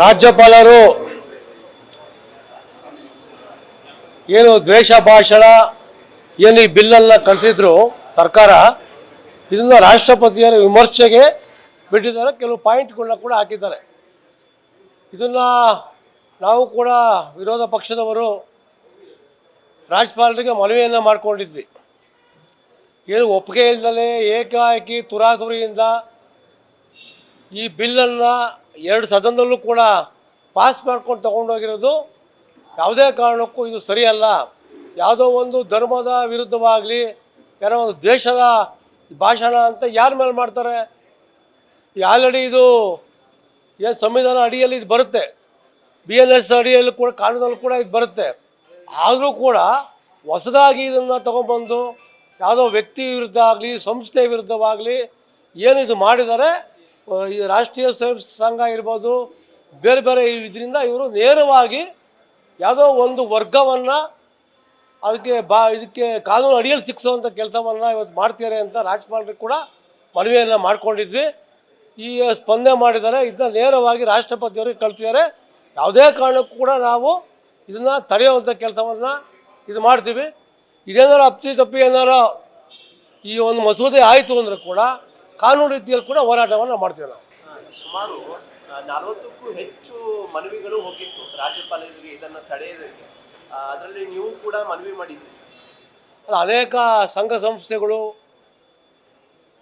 ರಾಜ್ಯಪಾಲರು ಏನು ದ್ವೇಷ ಭಾಷಣ, ಏನು ಈ ಬಿಲ್ಲನ್ನು ಕಳಿಸಿದ್ರು ಸರ್ಕಾರ, ಇದನ್ನು ರಾಷ್ಟ್ರಪತಿಯರ ವಿಮರ್ಶೆಗೆ ಬಿಟ್ಟಿದ್ದಾರೆ. ಕೆಲವು ಪಾಯಿಂಟ್ಗಳನ್ನ ಕೂಡ ಹಾಕಿದ್ದಾರೆ. ಇದನ್ನು ನಾವು ಕೂಡ ವಿರೋಧ ಪಕ್ಷದವರು ರಾಜ್ಯಪಾಲರಿಗೆ ಮನವಿಯನ್ನು ಮಾಡಿಕೊಂಡಿದ್ವಿ. ಏನು ಒಪ್ಪಿಗೆ ಇಲ್ದಲೇ ಏಕಾಏಕಿ ತುರಾತುರಿಯಿಂದ ಈ ಬಿಲ್ಲನ್ನು ಎರಡು ಸದನದಲ್ಲೂ ಕೂಡ ಪಾಸ್ ಮಾಡ್ಕೊಂಡು ತಗೊಂಡೋಗಿರೋದು ಯಾವುದೇ ಕಾರಣಕ್ಕೂ ಇದು ಸರಿಯಲ್ಲ. ಯಾವುದೋ ಒಂದು ಧರ್ಮದ ವಿರುದ್ಧವಾಗಲಿ ಯಾರೋ ಒಂದು ದೇಶದ ಭಾಷಣ ಅಂತ ಯಾರ ಮೇಲೆ ಮಾಡ್ತಾರೆ? ಆಲ್ರೆಡಿ ಇದು ಏನು ಸಂವಿಧಾನ ಅಡಿಯಲ್ಲಿ ಇದು ಬರುತ್ತೆ. ಬಿ ಎನ್ ಎಸ್ ಅಡಿಯಲ್ಲಿ ಕೂಡ ಕಾನೂನಲ್ಲಿ ಕೂಡ ಇದು ಬರುತ್ತೆ. ಆದರೂ ಕೂಡ ಹೊಸದಾಗಿ ಇದನ್ನು ತಗೊಂಡ್ಬಂದು ಯಾವುದೋ ವ್ಯಕ್ತಿ ವಿರುದ್ಧ ಆಗಲಿ ಸಂಸ್ಥೆ ವಿರುದ್ಧವಾಗಲಿ ಏನಿದು ಆ, ಈ ರಾಷ್ಟ್ರೀಯ ಸ್ವಯಂ ಸಂಘ ಇರ್ಬೋದು, ಬೇರೆ ಬೇರೆ ಇದರಿಂದ ಇವರು ನೇರವಾಗಿ ಯಾವುದೋ ಒಂದು ವರ್ಗವನ್ನು ಅದಕ್ಕೆ ಬಾ, ಇದಕ್ಕೆ ಕಾನೂನು ಅಡಿಯಲ್ಲಿ ಸಿಕ್ಸೋವಂಥ ಕೆಲಸವನ್ನು ಇವತ್ತು ಮಾಡ್ತಿದ್ದಾರೆ ಅಂತ ರಾಜ್ಯಪಾಲರಿಗೆ ಕೂಡ ಮನವಿಯನ್ನು ಮಾಡಿಕೊಂಡಿದ್ವಿ. ಈ ಸ್ಪಂದನೆ ಮಾಡಿದ್ದಾರೆ. ಇದನ್ನ ನೇರವಾಗಿ ರಾಷ್ಟ್ರಪತಿಯವರಿಗೆ ಕಳಿಸಿದ್ದಾರೆ. ಯಾವುದೇ ಕಾರಣಕ್ಕೂ ಕೂಡ ನಾವು ಇದನ್ನು ತಡೆಯುವಂಥ ಕೆಲಸವನ್ನು ಇದು ಮಾಡ್ತೀವಿ. ಇದೇನಾರು ಅಪ್ಪಿ ತಪ್ಪಿ ಏನಾರು ಈ ಒಂದು ಮಸೂದೆ ಆಯಿತು ಅಂದರೆ ಕೂಡ ಕಾನೂನು ರೀತಿಯಲ್ಲಿ ಕೂಡ ಹೋರಾಟವನ್ನು ಮಾಡ್ತೀವಿ ನಾವು. ಸುಮಾರು ನಲವತ್ತಕ್ಕೂ ಹೆಚ್ಚು ಮನವಿಗಳು ಹೋಗಿತ್ತು. ರಾಜ್ಯಪಾಲರಿಗೆ ಇದನ್ನು ತಡೆಯೋದಕ್ಕೆ. ಅದರಲ್ಲಿ ನೀವು ಕೂಡ ಮನವಿ ಮಾಡಿದ್ರಿ ಸರ್. ಅಲ್ಲ, ಅನೇಕ ಸಂಘ ಸಂಸ್ಥೆಗಳು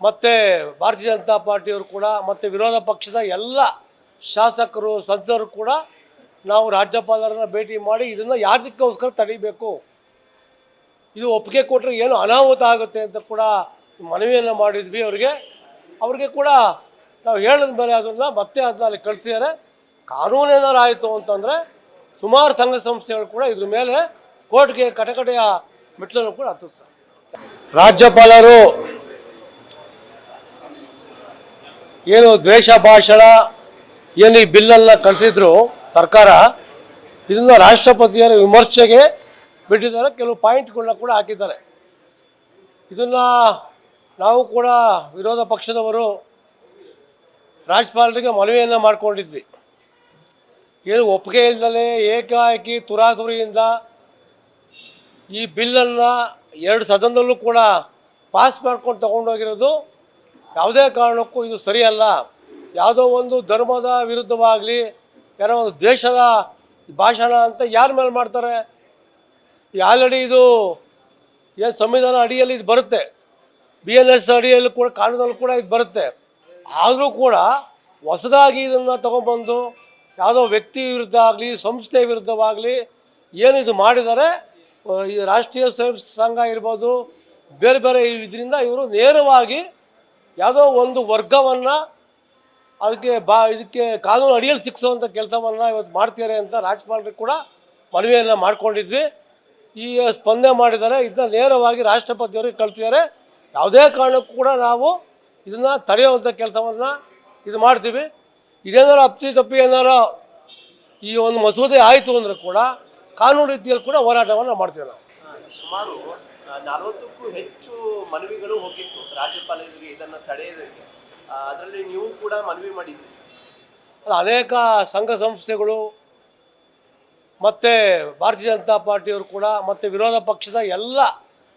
ಮತ್ತು ಭಾರತೀಯ ಜನತಾ ಪಾರ್ಟಿಯವರು ಕೂಡ ಮತ್ತು ವಿರೋಧ ಪಕ್ಷದ ಎಲ್ಲ ಶಾಸಕರು ಸಂಸದರು ಕೂಡ ನಾವು ರಾಜ್ಯಪಾಲರನ್ನ ಭೇಟಿ ಮಾಡಿ ಇದನ್ನು ಯಾರ್ದಕ್ಕೋಸ್ಕರ ತಡಿಬೇಕು? ಇದು ಒಪ್ಪಿಗೆ ಕೊಟ್ಟರೆ ಏನು ಅನಾಹುತ ಆಗುತ್ತೆ ಅಂತ ಕೂಡ ಮನವಿಯನ್ನು ಮಾಡಿದ್ವಿ ಅವರಿಗೆ. ಅವ್ರಿಗೆ ಕೂಡ ನಾವು ಹೇಳಿದ ಮೇಲೆ ಅದನ್ನು ಮತ್ತೆ ಅದನ್ನ ಅಲ್ಲಿ ಕಾನೂನು ಏನಾರು ಆಯಿತು ಅಂತಂದರೆ ಸುಮಾರು ಸಂಘ ಸಂಸ್ಥೆಗಳು ಕೂಡ ಇದ್ರ ಮೇಲೆ ಕೋರ್ಟ್ಗೆ ಕಟಕಟೆಯ ಮೆಟ್ಲನ್ನು ಕೂಡ ಹತ್ತಿಸ್ತಾರೆ. ರಾಜ್ಯಪಾಲರು ಏನು ದ್ವೇಷ ಭಾಷಣ ಏನು ಈ ಬಿಲ್ಲನ್ನು ಕಳಿಸಿದ್ರು ಸರ್ಕಾರ ಇದನ್ನು ರಾಷ್ಟ್ರಪತಿಯರ ವಿಮರ್ಶೆಗೆ ಬಿಟ್ಟಿದ್ದಾರೆ. ಕೆಲವು ಪಾಯಿಂಟ್ಗಳನ್ನ ಕೂಡ ಹಾಕಿದ್ದಾರೆ. ಇದನ್ನು ನಾವು ಕೂಡ ವಿರೋಧ ಪಕ್ಷದವರು ರಾಜ್ಯಪಾಲರಿಗೆ ಮನವಿಯನ್ನು ಮಾಡಿಕೊಂಡಿದ್ವಿ. ಏನು ಒಪ್ಪಿಗೆ ಇಲ್ಲದಲೇ ಏಕಾಏಕಿ ತುರಾತುರಿಯಿಂದ ಈ ಬಿಲ್ಲನ್ನು ಎರಡು ಸದನದಲ್ಲೂ ಕೂಡ ಪಾಸ್ ಮಾಡ್ಕೊಂಡು ತಗೊಂಡೋಗಿರೋದು ಯಾವುದೇ ಕಾರಣಕ್ಕೂ ಇದು ಸರಿಯಲ್ಲ. ಯಾವುದೋ ಒಂದು ಧರ್ಮದ ವಿರುದ್ಧವಾಗಲಿ ಯಾರೋ ಒಂದು ದೇಶದ ಭಾಷಣ ಅಂತ ಯಾರ ಮೇಲೆ ಮಾಡ್ತಾರೆ? ಆಲ್ರೆಡಿ ಇದು ಏನು ಸಂವಿಧಾನ ಅಡಿಯಲ್ಲಿ ಇದು ಬರುತ್ತೆ. ಬಿ ಎಲ್ ಎಸ್ ಅಡಿಯಲ್ಲಿ ಕೂಡ ಕಾನೂನಲ್ಲಿ ಕೂಡ ಇದು ಬರುತ್ತೆ. ಆದರೂ ಕೂಡ ಹೊಸದಾಗಿ ಇದನ್ನು ತಗೊಂಡ್ಬಂದು ಯಾವುದೋ ವ್ಯಕ್ತಿ ವಿರುದ್ಧ ಆಗಲಿ, ಸಂಸ್ಥೆ ವಿರುದ್ಧವಾಗಲಿ ಏನು ಇದು ಮಾಡಿದ್ದಾರೆ ಈ ರಾಷ್ಟ್ರೀಯ ಸ್ವಯಂ ಸಂಘ ಇರ್ಬೋದು, ಬೇರೆ ಬೇರೆ ಇದರಿಂದ ಇವರು ನೇರವಾಗಿ ಯಾವುದೋ ಒಂದು ವರ್ಗವನ್ನು ಅದಕ್ಕೆ ಬಾ, ಇದಕ್ಕೆ ಕಾನೂನು ಅಡಿಯಲ್ಲಿ ಸಿಕ್ಸೋವಂಥ ಕೆಲಸವನ್ನು ಇವತ್ತು ಮಾಡ್ತಿದ್ದಾರೆ ಅಂತ ರಾಜ್ಯಪಾಲರಿಗೆ ಕೂಡ ಮನವಿಯನ್ನು ಮಾಡಿಕೊಂಡಿದ್ವಿ. ಈ ಸ್ಪಂದನೆ ಮಾಡಿದ್ದಾರೆ ಇದನ್ನ ನೇರವಾಗಿ ರಾಷ್ಟ್ರಪತಿಯವರಿಗೆ ಕಳಿಸಿದ್ದಾರೆ. ಯಾವುದೇ ಕಾರಣಕ್ಕೂ ಕೂಡ ನಾವು ಇದನ್ನು ತಡೆಯುವಂಥ ಕೆಲಸವನ್ನು ಇದು ಮಾಡ್ತೀವಿ. ಇದೇನಾರು ಅಪ್ಪಿ ತಪ್ಪಿ ಏನಾರು ಈ ಒಂದು ಮಸೂದೆ ಆಯಿತು ಅಂದರೆ ಕೂಡ ಕಾನೂನು ರೀತಿಯಲ್ಲಿ ಕೂಡ ಹೋರಾಟವನ್ನು ಮಾಡ್ತೀವಿ ನಾವು. ಸುಮಾರು ನಲವತ್ತಕ್ಕೂ ಹೆಚ್ಚು ಮನವಿಗಳು ಹೋಗಿತ್ತು. ರಾಜ್ಯಪಾಲರಿಗೆ ಇದನ್ನು ತಡೆಯೋದಕ್ಕೆ. ಅದರಲ್ಲಿ ನೀವು ಕೂಡ ಮನವಿ ಮಾಡಿದ್ರಿ ಸರ್? ಅಲ್ಲ, ಅನೇಕ ಸಂಘ ಸಂಸ್ಥೆಗಳು ಮತ್ತು ಭಾರತೀಯ ಜನತಾ ಪಾರ್ಟಿಯವರು ಕೂಡ ಮತ್ತು ವಿರೋಧ ಪಕ್ಷದ ಎಲ್ಲ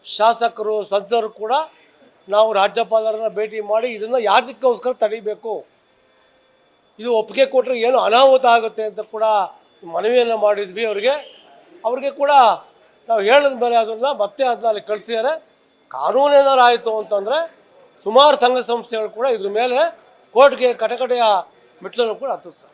ಶಾಸಕರು ಸಂಸದರು ಕೂಡ ನಾವು ರಾಜ್ಯಪಾಲರನ್ನ ಭೇಟಿ ಮಾಡಿ ಇದನ್ನು ಯಾರ್ದಕ್ಕೋಸ್ಕರ ತಡಿಬೇಕು? ಇದು ಒಪ್ಪಿಗೆ ಕೊಟ್ಟರೆ ಏನು ಅನಾಹುತ ಆಗುತ್ತೆ ಅಂತ ಕೂಡ ಮನವಿಯನ್ನು ಮಾಡಿದ್ವಿ ಅವರಿಗೆ. ಅವ್ರಿಗೆ ಕೂಡ ನಾವು ಹೇಳಿದ ಮೇಲೆ ಅದನ್ನು ಮತ್ತೆ ಅದನ್ನ ಅಲ್ಲಿ ಕಾನೂನು ಏನಾದ್ರು ಆಯಿತು ಅಂತಂದರೆ ಸುಮಾರು ಸಂಘ ಸಂಸ್ಥೆಗಳು ಕೂಡ ಇದ್ರ ಮೇಲೆ ಕೋರ್ಟ್ಗೆ ಕಟಕಟೆಯ ಮೆಟ್ಲನ್ನು ಕೂಡ ಹತ್ತಿಸ್ತಾರೆ.